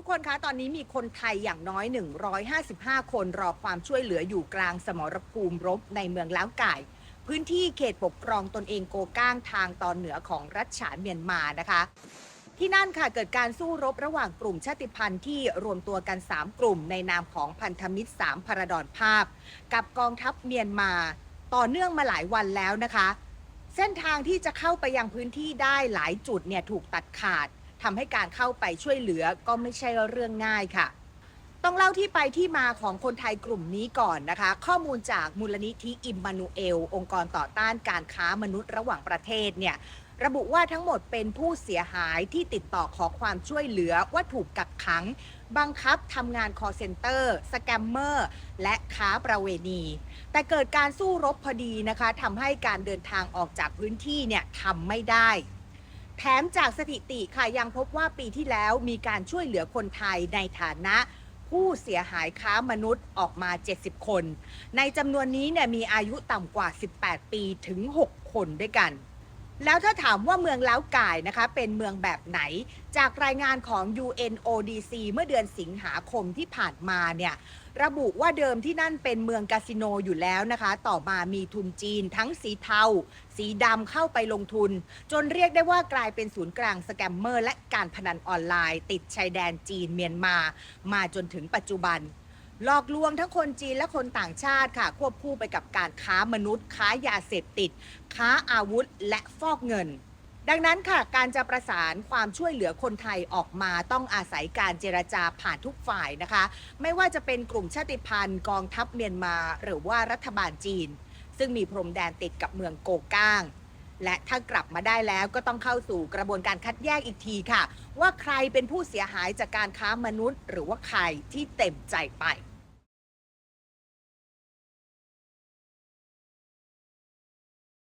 ทุกคนคะ ตอนนี้มีคนไทยอย่างน้อย 155 คนรอความช่วยเหลืออยู่กลางสมรภูมิรบในเมืองล้าวก่ายพื้นที่เขตปกครองตนเองโกก้างทางตอนเหนือของรัฐฉานเมียนมานะคะ ที่นั่นค่ะเกิดการสู้รบระหว่างกลุ่มชาติพันธุ์ที่รวมตัวกัน 3 กลุ่มในนามของพันธมิตร 3พระดอนภาพ กับกองทัพเมียนมา ต่อเนื่องมาหลายวันแล้วนะคะ เส้นทางที่จะเข้าไปยังพื้นที่ได้หลายจุดเนี่ยถูกตัดขาด ทำให้การเข้าไปช่วยเหลือก็ไม่ใช่เรื่องง่ายค่ะ ต้องเล่าที่ไปที่มาของคนไทยกลุ่มนี้ก่อนนะคะ ข้อมูลจากมูลนิธิอิมมานูเอล องค์กรต่อต้านการค้ามนุษย์ระหว่างประเทศเนี่ยระบุว่าทั้งหมดเป็นผู้เสียหายที่ติดต่อขอความช่วยเหลือว่าถูกกักขัง บังคับทำงาน call center สแกมเมอร์ และค้าประเวณี แต่เกิดการสู้รบพอดีนะคะทำให้การเดินทางออกจากพื้นที่เนี่ยทำไม่ได้ แถมจากสถิติค่ะยังพบว่าปีที่แล้วมีการช่วยเหลือคนไทยในฐานะผู้เสียหายค้ามนุษย์ออกมา 70 คน ในจำนวนนี้เนี่ยมีอายุต่ำกว่า 18 ปีถึง 6 คนด้วยกัน แล้วถ้าถามว่าเมืองล้าวก่ายนะคะ เป็นเมืองแบบไหน จากรายงานของ UNODC เมื่อเดือนสิงหาคมที่ผ่านมาเนี่ยระบุว่าเดิมที่นั่นเป็นเมืองคาสิโนอยู่แล้วนะคะ ต่อมามีทุนจีนทั้งสีเทา สีดำเข้าไปลงทุน จนเรียกได้ว่ากลายเป็นศูนย์กลางสแกมเมอร์ และการพนันออนไลน์ ติดชายแดนจีนเมียนมา มาจนถึงปัจจุบัน หลอกลวงทั้งคนจีนและคนต่างชาติค่ะ ควบคู่ไปกับการค้ามนุษย์ ค้ายาเสพติด ค้าอาวุธและฟอกเงิน ดังนั้นค่ะ การจะประสานความช่วยเหลือคนไทยออกมาต้องอาศัยการเจรจาผ่านทุกฝ่ายนะคะ ไม่ว่าจะเป็นกลุ่มชาติพันธุ์กองทัพเมียนมา หรือว่ารัฐบาลจีน ซึ่งมีพรมแดนติดกับเมืองโกก้าง และถ้ากลับมาได้แล้วก็ต้องเข้าสู่กระบวนการคัดแยกอีกทีค่ะ ว่าใครเป็นผู้เสียหายจากการค้ามนุษย์ หรือว่าใครที่เต็มใจไป